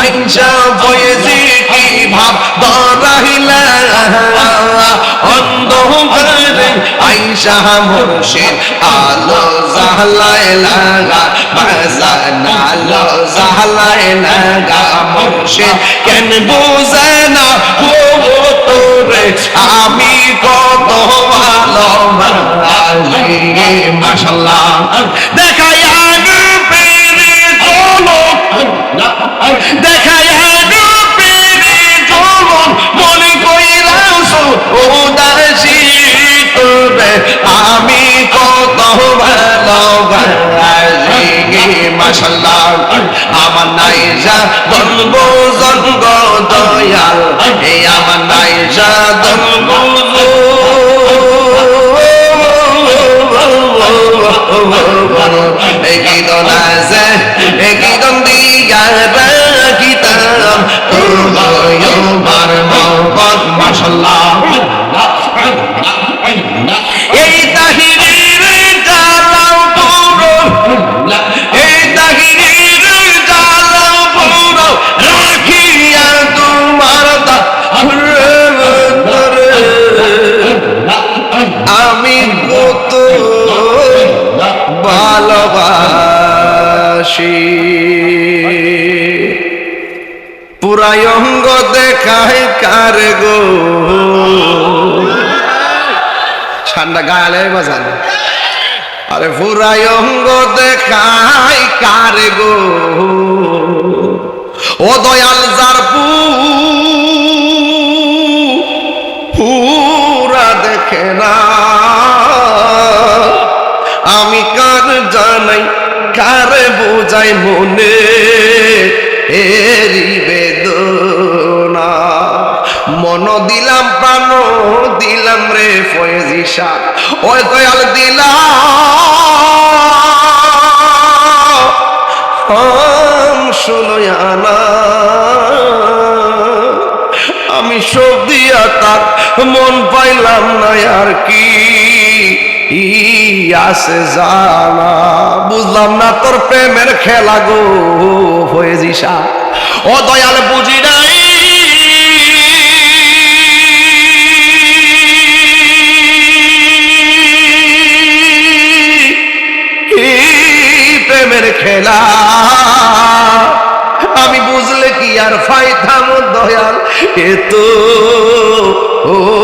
আইসা বয়েছি কি ভাব দরাইলা অন্ধকারে আইসা মুর্শিদ, আলো জাহলায় লাগা বাজান আলো জাহলায় লাগা মুর্শিদ। কেন বুঝে নাইজা ধনব জঙ্গ দয়াল হে আমার নাইজা গীতন আছে গীতন দিয়া গীতম পুরাই অঙ্গ দেখায় কার গো? ঠান্ডা গায়ালে বাজান। আরে পুরাই অঙ্গ দেখায় কার গো? ও দয়াল যার পু, পুরা দেখে না। বোঝাই মনে এরি বেদনা। মন দিলাম, প্রাণ দিলাম রে ফয়েজি ফয়েজিসা, ওই দয়াল দিলাম শুনয়ানা আমি সব দিয়া তার মন পাইলাম না আর কি। ই আছে জানা, বুঝলাম না তোর প্রেমের খেলা গো, হয়ে দিশা ও দয়াল বুঝি নাই। প্রেমের খেলা? আমি বুঝলে কি আর ফাইতাম দয়াল? এ তো, ও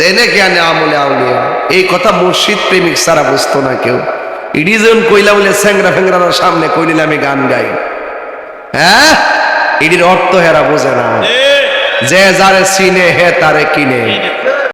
দেনে জ্ঞানে আমলে আউলিয়া। এই কথা মুর্শিদ প্রেমিক সারা বুঝতো না কেউ। ইডি যখন কইলা বলে স্যাংরা ফ্যাংরার সামনে কইলিলে আমি গান গাই। হ্যাঁ? ইডির অর্থ হেরা বোঝে না। যে যারে চিনে হে তারে কিনে।